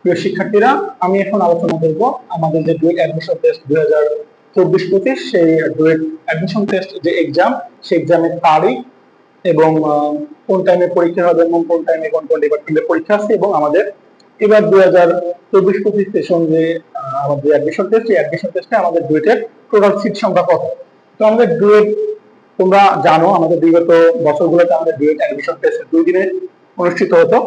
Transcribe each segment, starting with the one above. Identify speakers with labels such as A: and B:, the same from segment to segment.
A: প্রিয় শিক্ষার্থীরা, আমি এখন আলোচনা করব আমাদের যে ডুয়েট অ্যাডমিশন টেস্ট দুই হাজার চব্বিশ পঁচিশ, সেই ডুয়েট অ্যাডমিশন টেস্ট যে এক্সাম সেই এক্সামের তারিখ এবং কোন টাইমে পরীক্ষা হবে এবং কোন টাইমে কোন কোন ডিপার্টমেন্টে পরীক্ষা আছে এবং আমাদের এবার দুই হাজার চব্বিশ পঁচিশ সেশন যে আমাদের অ্যাডমিশন টেস্ট এই অ্যাডমিশন টেস্টে আমাদের ডুয়েটের টোটাল সিট সংখ্যা কত? তো আমাদের ডুয়েট তোমরা জানো, আমাদের বিগত বছরগুলোতে আমাদের ডুয়েট অ্যাডমিশন টেস্ট দুই দিনে অনুষ্ঠিত হতো।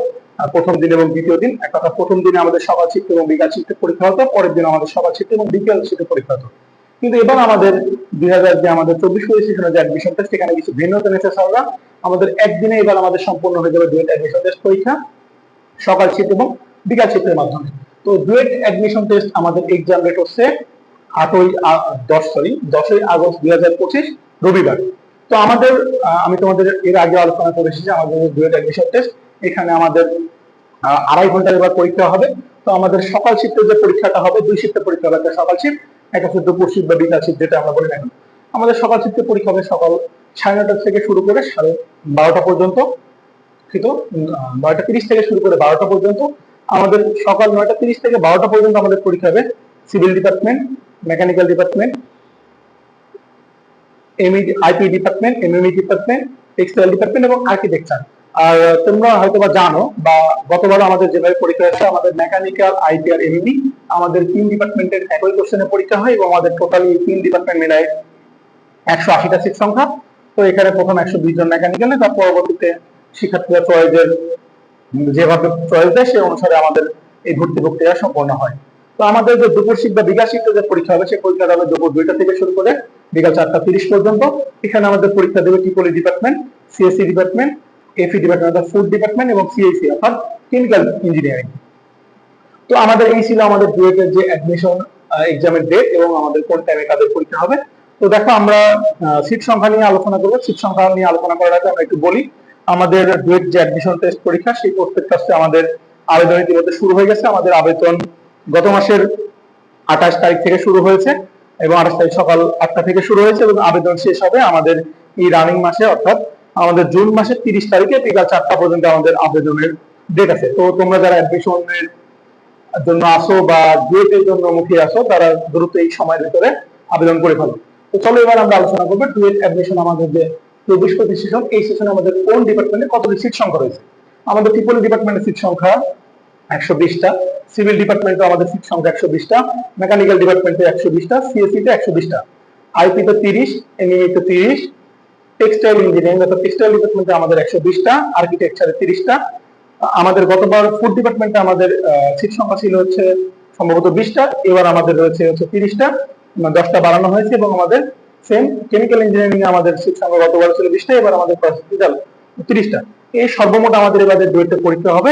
A: প্রথম দিন এবং দ্বিতীয় দিন। এক কথা, প্রথম দিনে আমাদের সকাল শিফট এবং বিকাল শিফটে পরীক্ষা হতো, পরের দিন আমাদের সকাল শিফট এবং বিকাল শিফটে পরীক্ষা হতো। কিন্তু এবার আমাদের দুই হাজার যে আমাদের চব্বিশ পঁচিশ সেখানে যে অ্যাডমিশন টেস্ট সেখানে কিছু ভিন্নতা এনেছে স্যাররা। আমাদের একদিনে এবার আমাদের সম্পূর্ণ হয়ে যাবে ডুয়েট অ্যাডমিশন টেস্ট পরীক্ষা, সকাল শিফট এবং বিকাল শিফটের মাধ্যমে। তো দুয়েট অ্যাডমিশন টেস্ট আমাদের এক্সাম ডেট হচ্ছে আটই দশ সরি দশই আগস্ট দুই হাজার পঁচিশ, রবিবার। তো আমাদের আমি তোমাদের এর আগে আলোচনা করে এসেছি আমাদের দুয়েট অ্যাডমিশন টেস্ট এখানে আমাদের আড়াই ঘণ্টার এবার পরীক্ষা হবে। তো আমাদের সকাল শিফটের যে পরীক্ষাটা হবে, দুই শিফটে পরীক্ষা হবে। সকাল শিফট একটা হচ্ছে দুপুর শিফট বা বিকাল শিফট যেটা আমরা বলি না কেন। আমাদের সকাল শিফটে পরীক্ষা হবে সকাল সাড়ে নটা থেকে শুরু করে সাড়ে বারোটা পর্যন্ত। কিন্তু নয়টা তিরিশ থেকে শুরু করে বারোটা পর্যন্ত। আমাদের সকাল নয়টা তিরিশ থেকে বারোটা পর্যন্ত আমাদের পরীক্ষা হবে civil department, mechanical department IP department, MME department, textile department এবং আর্কিটেকচার। আর তোমরা হয়তো বা জানো বা গতবার আমাদের যেভাবে পরীক্ষা হয়েছে, আমাদের মেকানিক্যাল আইটি আর এমএমই আমাদের তিন ডিপার্টমেন্টের একই কোশ্চেনে পরীক্ষা হয় এবং আমাদের টোটালি তিন ডিপার্টমেন্ট মিলায় একশো আশিটা সিট সংখ্যা। তো এখানে প্রথম একশো বিশ জন মেকানিক্যালে তার পরবর্তীতে শিক্ষার্থীরা চয়েসের যেভাবে চয়েস দেয় সে অনুসারে আমাদের এই ভর্তি প্রক্রিয়া সম্পন্ন হয়। তো আমাদের যে দুপুর শিফট বা বিকাশ শিফটে যে পরীক্ষা হবে, সেই পরীক্ষাটা হবে দুপুর দুইটা থেকে শুরু করে বিকাল চারটা তিরিশ পর্যন্ত। এখানে আমাদের পরীক্ষা দেবে টিপলি department CSC department FE department অর্থাৎ ফুড ডিপার্টমেন্ট এবং সিএসসি অর্থাৎ কেমিক্যাল ইঞ্জিনিয়ারিং তো আমাদের এই ছিল আমাদের ডুয়েটের যে অ্যাডমিশন এক্সামের ডেট এবং আমাদের কোন টাইমে কাদের পরীক্ষা হবে। তো দেখো আমরা সিট সংখ্যা নিয়ে আলোচনা করব। সিট সংখ্যা নিয়ে আলোচনা করার আগে আমরা একটু বলি, আমাদের ডুয়েট যে অ্যাডমিশন টেস্ট পরীক্ষা, সেই প্রত্যেকটা আমাদের আবেদন ইতিমধ্যে শুরু হয়ে গেছে। আমাদের আবেদন গত মাসের আঠাশ তারিখ থেকে শুরু হয়েছে এবং আঠাশ তারিখ সকাল আটটা থেকে শুরু হয়েছে এবং আবেদন শেষ হবে আমাদের এই রানিং মাসে, অর্থাৎ আমাদের জুন মাসের তিরিশ তারিখে বিকাল চারটা পর্যন্ত আমাদের আবেদনের ডেট আছে। তো তোমরা যারা অ্যাডমিশনের জন্য আসো বা ডুয়েটের জন্য মুখে আসো, তারা দ্রুত এই সময়ের ভিতরে আবেদন করে ফেলো। তো চলো এবার আমরা আলোচনা করব ডুয়েট অ্যাডমিশন আমাদের যে চব্বিশ পঁচিশ সেশন এই সেশনে আমাদের কোন ডিপার্টমেন্টে কতটি সিট সংখ্যা রয়েছে? আমাদের ট্রিপল ডিপার্টমেন্টের সিট সংখ্যা একশো বিশটা সিভিল ডিপার্টমেন্টে আমাদের সিট সংখ্যা একশো বিশটা মেকানিক্যাল ডিপার্টমেন্টে একশো বিশটা সিএসসি তে একশো বিশটা। আইপি তে তিরিশ এমইএ তে তিরিশ টেক্সটাইল ইঞ্জিনিয়ারিং অর্থাৎ টেক্সটাইল ডিপার্টমেন্টে আমাদের একশো বিশটা, আর্কিটেকচারে তিরিশটা। আমাদের গতবার ফুড ডিপার্টমেন্টে আমাদের সিট সংখ্যা ছিল হচ্ছে সম্ভবত বিশটা, এবার আমাদের রয়েছে হচ্ছে তিরিশটা দশটা বাড়ানো হয়েছে এবং আমাদের সেম কেমিক্যাল ইঞ্জিনিয়ারিং এ আমাদের সিট সংখ্যা গতবার ছিল বিশটা, এবার আমাদের রেজাল্ট তিরিশটা। এই সর্বমোট আমাদের এবারে ডুয়েটে পরীক্ষা হবে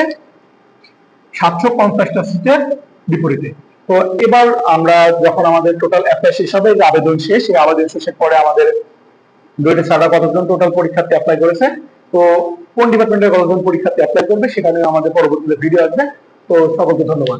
A: সাতশো পঞ্চাশটা সিটের বিপরীতে। তো এবার আমরা যখন আমাদের টোটাল অ্যাপ্লাই শেষ হবে, যে আবেদন শেষ, এই আবেদন শেষের পরে আমাদের ডুয়েটে সারা কতজন টোটাল পরীক্ষার্থী অ্যাপ্লাই করেছে? তো কোন ডিপার্টমেন্টের কতজন পরীক্ষার্থী অ্যাপ্লাই করবে সেখানে আমাদের পরবর্তীতে ভিডিও আসবে। তো সকলকে ধন্যবাদ।